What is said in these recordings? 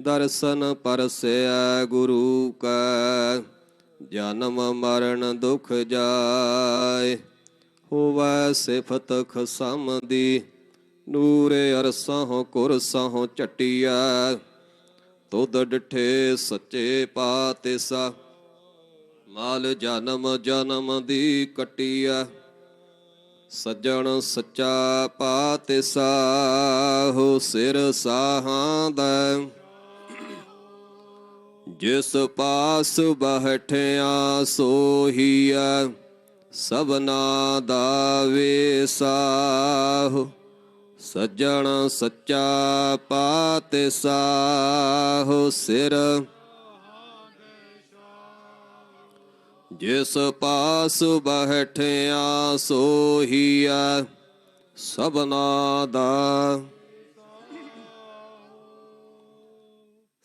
ਦਰਸ਼ਨ ਪਰਸੈ ਗੁਰੂ ਕੈ, ਜਨਮ ਮਰਨ ਦੁਖ ਜਾਏ। ਹੋਵੈ ਸਿਫਤ ਖਸਮ ਦੀ, ਨੂਰੇ ਅਰਸਾਂ ਕੁਰਸਾਂ ਝਟਿਆ ਤੁਧ ਡਿਠੇ ਸੱਚੇ ਪਾਤਿਸਾ, ਮਾਲ ਜਨਮ ਜਨਮ ਦੀ ਕਟਿਆ ਸੱਜਣ ਸੱਚਾ ਪਾਤਿਸਾ, ਹੋ ਸਿਰ ਸਾਹਾਂ ਦਾ। ਜਿਸ ਪਾਸ ਬਹਠਿਆ ਸੋਹੀਐ ਸਭਨਾ ਦਾ ਵੇਸਾਹੁ। ਸੱਜਣ ਸੱਚਾ ਪਾਤਿਸਾਹੁ ਸਿਰ ਜਿਸ ਪਾਸ ਬਹਿਠਿਆ ਸੋਹੀਐ ਸਭਨਾ ਦਾ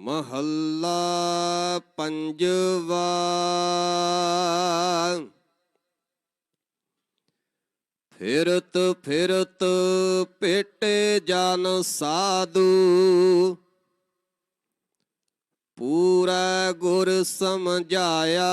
ਮਹੱਲਾ ਪੰਜਵਾ। ਫਿਰਤ ਫਿਰਤ ਪੇਟੇ ਜਨ ਸਾਧੂ। ਪੂਰਾ ਗੁਰ ਸਮਝਾਇਆ।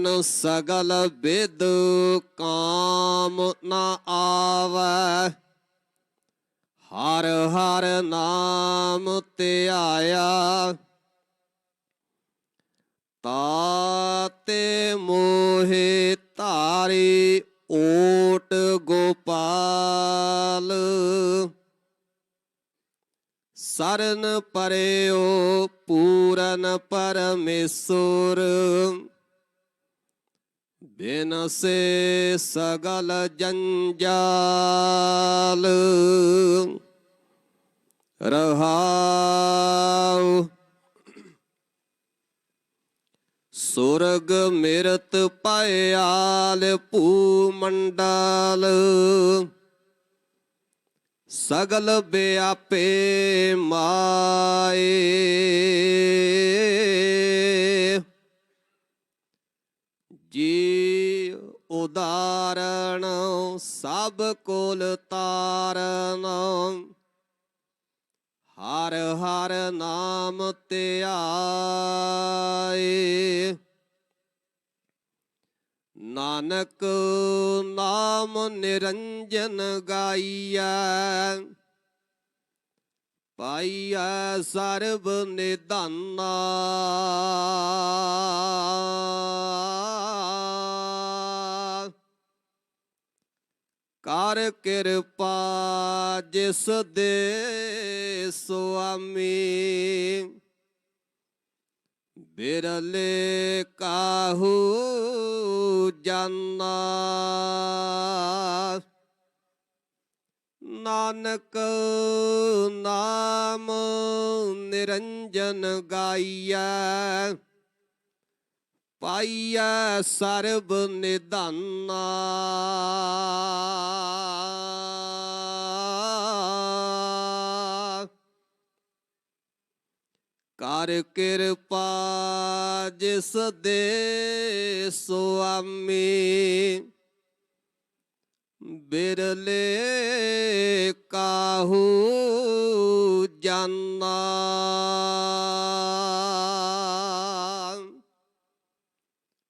ਆਨ ਸਗਲ ਵਿਦ ਕਾਮ ਨਾ ਆਵੈ। ਹਰ ਹਰ ਨਾਮ ਧਿਆਇਆ ਤਾਤੇ ਮੋਹਿ ਧਾਰੀ ਓਟ ਗੋਪਾਲ। ਸਰਨ ਪਰਿਓ ਪੂਰਨ ਪਰਮੇਸ਼ੁਰ। ਬਿਨਸੇ ਸਗਲ ਜੰਜਾਲ ਰਹਾਉ। ਸੁਰਗ ਮਿਰਤ ਪਾਇਆਲ ਭੂ ਮੰਡਲ ਸਗਲ ਬਿਆਪੇ ਮਾਏ। ਉਦਾਰਣ, ਸਭ ਕੋਲ ਤਾਰਨ। ਹਰ ਹਰ ਨਾਮ ਧਿਆਏ ਨਾਨਕ ਨਾਮ ਨਿਰੰਜਨ ਗਾਈਐ। ਪਾਈਐ ਸਰਬ ਨਿਧਾਨਾ। ਕਰ ਕਿਰਪਾ ਜਿਸ ਦੇ ਸੁਆਮੀ। ਬਿਰਲੇ ਕਾਹੂ ਜਾਨਾ। ਨਾਨਕ ਨਾਮ ਨਿਰੰਜਨ ਗਾਈਐ। ਪਾਈਐ ਸਰਬ ਨਿਧਾਨਾ। ਕਰ ਕਿਰਪਾ ਜਿਸ ਦੇ ਸੁਆਮੀ ਬਿਰਲੇ